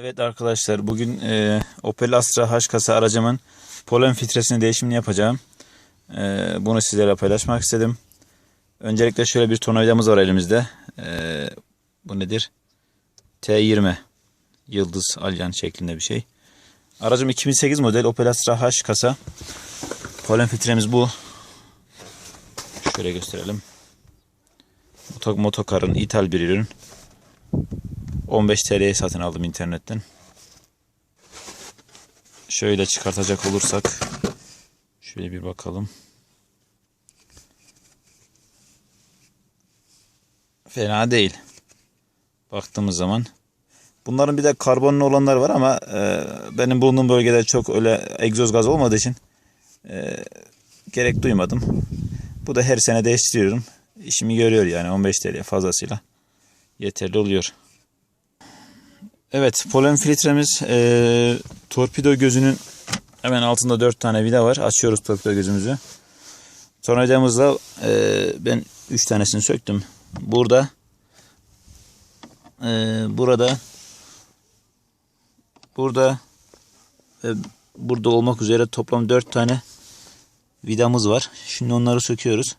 Evet arkadaşlar bugün e, Opel Astra H kasa aracımın polen filtresini değişimini yapacağım. E, bunu sizlerle paylaşmak istedim. Öncelikle şöyle bir tornavidamız var elimizde. E, bu nedir? T20 yıldız alyan şeklinde bir şey. Aracım 2008 model Opel Astra H kasa. Polen filtremiz bu. Şöyle gösterelim. Moto, motokarın ithal bir ürün. 15 TL'ye satın aldım internetten. Şöyle çıkartacak olursak şöyle bir bakalım. Fena değil. Baktığımız zaman. Bunların bir de karbonlu olanlar var ama e, benim bulunduğum bölgede çok öyle egzoz gaz olmadığı için e, gerek duymadım. Bu da her sene değiştiriyorum. İşimi görüyor yani 15 TL fazlasıyla yeterli oluyor. Evet polen filtremiz e, torpido gözünün hemen altında 4 tane vida var. Açıyoruz torpido gözümüzü. Tornavidamızla e, ben 3 tanesini söktüm. Burada e, burada burada ve burada olmak üzere toplam 4 tane vidamız var. Şimdi onları söküyoruz.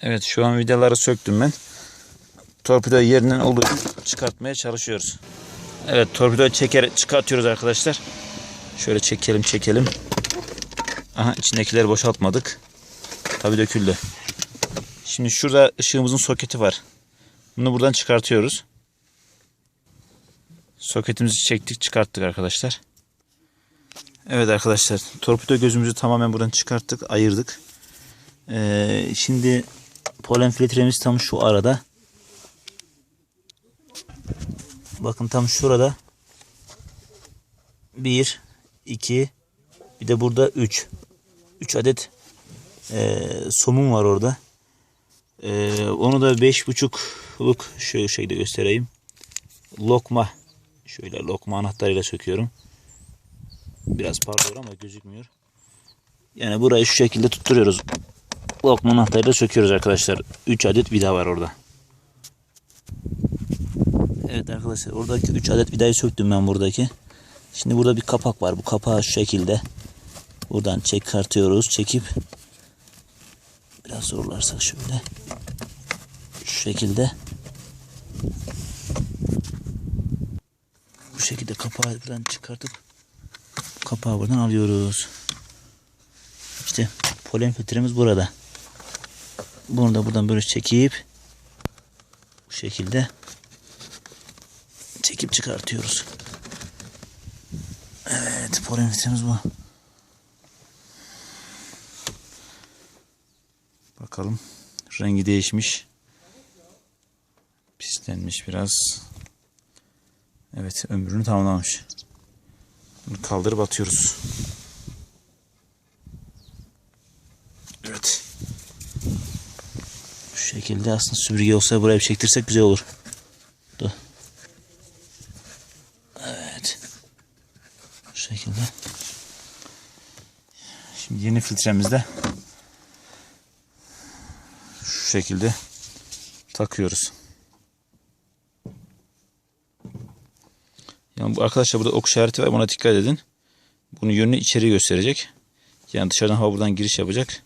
Evet şu an vidaları söktüm ben. Torpido yerinden olduğu çıkartmaya çalışıyoruz. Evet torpidoyu çeker çıkartıyoruz arkadaşlar. Şöyle çekelim çekelim. Aha içindekileri boşaltmadık. Tabi döküldü. Şimdi şurada ışığımızın soketi var. Bunu buradan çıkartıyoruz. Soketimizi çektik çıkarttık arkadaşlar. Evet arkadaşlar torpido gözümüzü tamamen buradan çıkarttık ayırdık. Ee, şimdi polen filtremiz tam şu arada. Bakın tam şurada. 1, 2, bir de burada 3. 3 adet e, somun var orada. E, onu da 5,5'luk şöyle şeyde göstereyim. Lokma. Şöyle lokma anahtarıyla söküyorum. Biraz parlıyor ama gözükmüyor. Yani burayı şu şekilde tutturuyoruz. Lokma anahtarıyla söküyoruz arkadaşlar. 3 adet vida var orada. Evet arkadaşlar oradaki 3 adet vidayı söktüm ben buradaki. Şimdi burada bir kapak var. Bu kapağı şu şekilde buradan çıkartıyoruz. Çekip biraz zorlarsak şöyle şu şekilde bu şekilde kapağı buradan çıkartıp kapağı buradan alıyoruz. İşte polen filtremiz burada. Bunu da buradan böyle çekip bu şekilde çekip çıkartıyoruz. Evet polen filtremiz bu. Bakalım rengi değişmiş. Pislenmiş biraz. Evet ömrünü tamamlamış. Bunu kaldırıp atıyoruz. Evet. Bu şekilde aslında süpürge olsa buraya bir çektirsek güzel olur. Dur. Evet. Bu şekilde. Şimdi yeni filtremizde şu şekilde takıyoruz. Yani bu arkadaşlar burada ok işareti var. Buna dikkat edin. Bunun yönünü içeri gösterecek. Yani dışarıdan hava buradan giriş yapacak.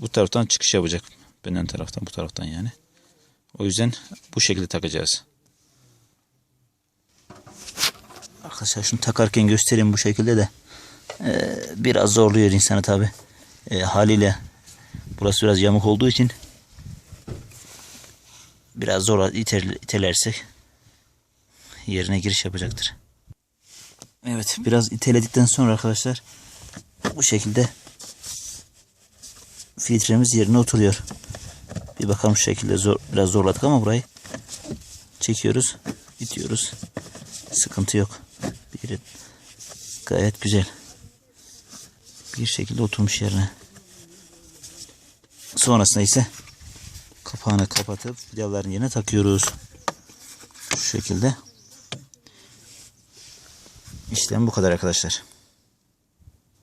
Bu taraftan çıkış yapacak. Benden taraftan bu taraftan yani. O yüzden bu şekilde takacağız. Arkadaşlar şunu takarken göstereyim bu şekilde de. Ee, biraz zorluyor insanı tabi. Ee, haliyle burası biraz yamuk olduğu için biraz zor iter, itelersek yerine giriş yapacaktır. Evet biraz iteledikten sonra arkadaşlar bu şekilde filtremiz yerine oturuyor. Bir bakalım şu şekilde zor, biraz zorladık ama burayı çekiyoruz, itiyoruz. Sıkıntı yok. Bir, gayet güzel. Bir şekilde oturmuş yerine. Sonrasında ise kapağını kapatıp vidaların yerine takıyoruz. Şu şekilde. İşlem bu kadar arkadaşlar.